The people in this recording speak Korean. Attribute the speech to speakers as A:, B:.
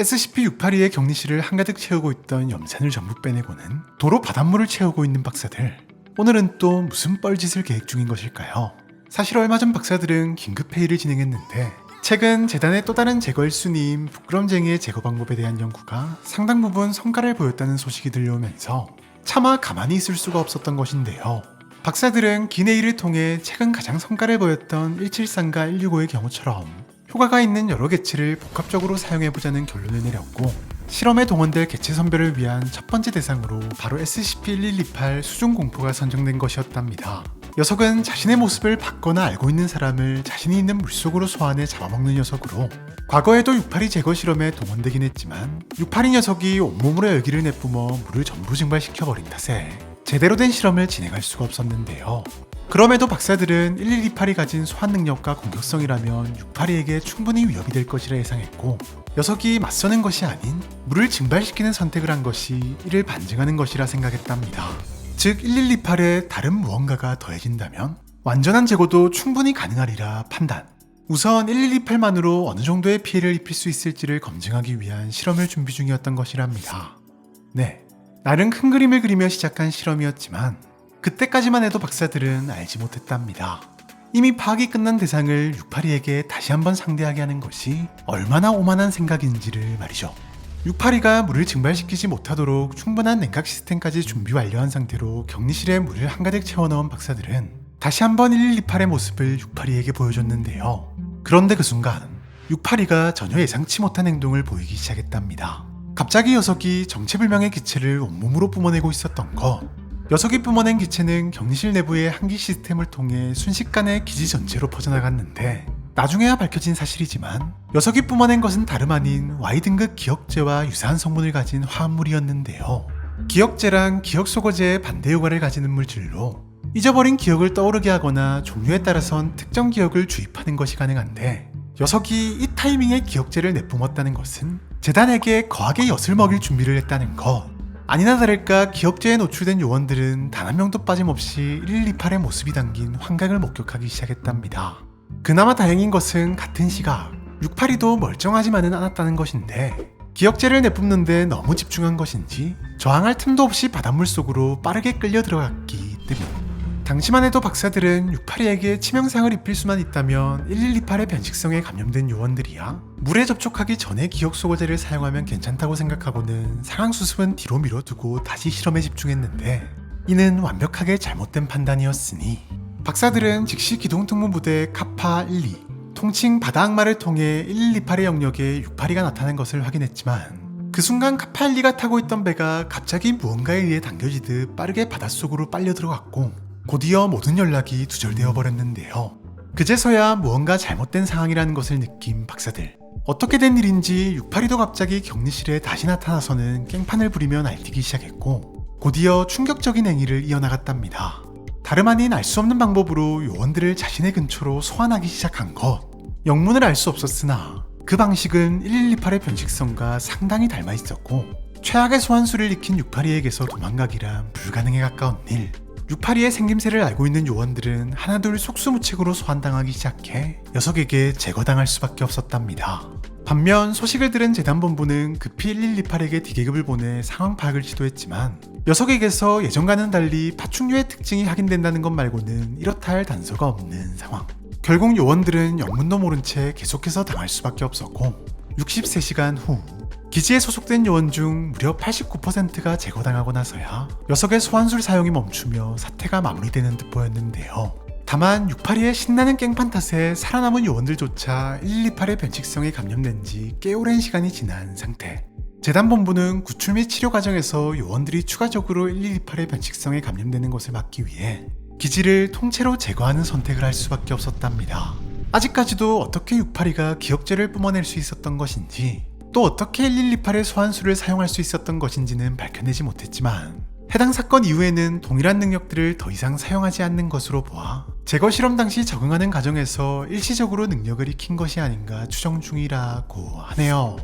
A: SCP-682의 격리실을 한가득 채우고 있던 염산을 전부 빼내고는 도로 바닷물을 채우고 있는 박사들. 오늘은 또 무슨 뻘짓을 계획 중인 것일까요? 사실 얼마 전 박사들은 긴급 회의를 진행했는데 최근 재단의 또 다른 제거 1순위인 부끄럼쟁이의 제거 방법에 대한 연구가 상당 부분 성과를 보였다는 소식이 들려오면서 차마 가만히 있을 수가 없었던 것인데요. 박사들은 긴 회의를 통해 최근 가장 성과를 보였던 173과 165의 경우처럼 효과가 있는 여러 개체를 복합적으로 사용해보자는 결론을 내렸고 실험에 동원될 개체 선별을 위한 첫 번째 대상으로 바로 SCP-1128 수중 공포가 선정된 것이었답니다. 녀석은 자신의 모습을 받거나 알고 있는 사람을 자신이 있는 물속으로 소환해 잡아먹는 녀석으로 과거에도 682 제거 실험에 동원되긴 했지만 682 녀석이 온몸으로 열기를 내뿜어 물을 전부 증발시켜버린 탓에 제대로 된 실험을 진행할 수가 없었는데요. 그럼에도 박사들은 1128이 가진 소환 능력과 공격성이라면 682에게 충분히 위협이 될 것이라 예상했고 녀석이 맞서는 것이 아닌 물을 증발시키는 선택을 한 것이 이를 반증하는 것이라 생각했답니다. 즉 1128에 다른 무언가가 더해진다면 완전한 제거도 충분히 가능하리라 판단. 우선 1128만으로 어느 정도의 피해를 입힐 수 있을지를 검증하기 위한 실험을 준비 중이었던 것이랍니다. 네, 나름 큰 그림을 그리며 시작한 실험이었지만 그때까지만 해도 박사들은 알지 못했답니다. 이미 파악이 끝난 대상을 682에게 다시 한번 상대하게 하는 것이 얼마나 오만한 생각인지를 말이죠. 682가 물을 증발시키지 못하도록 충분한 냉각 시스템까지 준비 완료한 상태로 격리실에 물을 한가득 채워넣은 박사들은 다시 한번 1128의 모습을 682에게 보여줬는데요. 그런데 그 순간 682가 전혀 예상치 못한 행동을 보이기 시작했답니다. 갑자기 녀석이 정체불명의 기체를 온몸으로 뿜어내고 있었던 것. 녀석이 뿜어낸 기체는 격리실 내부의 한기 시스템을 통해 순식간에 기지 전체로 퍼져나갔는데 나중에야 밝혀진 사실이지만 녀석이 뿜어낸 것은 다름 아닌 Y등급 기억제와 유사한 성분을 가진 화합물이었는데요. 기억제랑 기억 소거제의 반대 효과를 가지는 물질로 잊어버린 기억을 떠오르게 하거나 종류에 따라선 특정 기억을 주입하는 것이 가능한데 녀석이 이 타이밍에 기억제를 내뿜었다는 것은 재단에게 거하게 엿을 먹일 준비를 했다는 것. 아니나 다를까 기억제에 노출된 요원들은 단 한 명도 빠짐없이 1128의 모습이 담긴 환각을 목격하기 시작했답니다. 그나마 다행인 것은 같은 시각 682도 멀쩡하지만은 않았다는 것인데 기억제를 내뿜는데 너무 집중한 것인지 저항할 틈도 없이 바닷물 속으로 빠르게 끌려 들어갔기 때문. 당시만 해도 박사들은 682에게 치명상을 입힐 수만 있다면 1128의 변식성에 감염된 요원들이야. 물에 접촉하기 전에 기억 소거제를 사용하면 괜찮다고 생각하고는 상황 수습은 뒤로 미뤄두고 다시 실험에 집중했는데 이는 완벽하게 잘못된 판단이었으니. 박사들은 즉시 기동특무부대 카파 12 통칭 바다 악마를 통해 1128의 영역에 682가 나타난 것을 확인했지만 그 순간 카파 12가 타고 있던 배가 갑자기 무언가에 의해 당겨지듯 빠르게 바닷속으로 빨려 들어갔고 곧이어 모든 연락이 두절되어 버렸는데요. 그제서야 무언가 잘못된 상황이라는 것을 느낀 박사들. 어떻게 된 일인지 682도 갑자기 격리실에 다시 나타나서는 깽판을 부리며 날뛰기 시작했고 곧이어 충격적인 행위를 이어나갔답니다. 다름 아닌 알 수 없는 방법으로 요원들을 자신의 근처로 소환하기 시작한 것. 영문을 알 수 없었으나 그 방식은 1128의 변식성과 상당히 닮아 있었고 최악의 소환수를 익힌 682에게서 도망가기란 불가능에 가까운 일. 682의 생김새를 알고 있는 요원들은 하나둘 속수무책으로 소환당하기 시작해 녀석에게 제거당할 수밖에 없었답니다. 반면 소식을 들은 재단본부는 급히 1128에게 디계급을 보내 상황 파악을 시도했지만 녀석에게서 예전과는 달리 파충류의 특징이 확인된다는 것 말고는 이렇다 할 단서가 없는 상황. 결국 요원들은 영문도 모른 채 계속해서 당할 수밖에 없었고 63시간 후 기지에 소속된 요원 중 무려 89%가 제거당하고 나서야 녀석의 소환술 사용이 멈추며 사태가 마무리되는 듯 보였는데요. 다만 682의 신나는 깽판 탓에 살아남은 요원들조차 128의 변칙성에 감염된 지 꽤 오랜 시간이 지난 상태. 재단본부는 구출 및 치료 과정에서 요원들이 추가적으로 1128의 변칙성에 감염되는 것을 막기 위해 기지를 통째로 제거하는 선택을 할 수밖에 없었답니다. 아직까지도 어떻게 682가 기억제를 뿜어낼 수 있었던 것인지 또 어떻게 1128의 소환수를 사용할 수 있었던 것인지는 밝혀내지 못했지만 해당 사건 이후에는 동일한 능력들을 더 이상 사용하지 않는 것으로 보아 제거 실험 당시 적응하는 과정에서 일시적으로 능력을 익힌 것이 아닌가 추정 중이라고 하네요.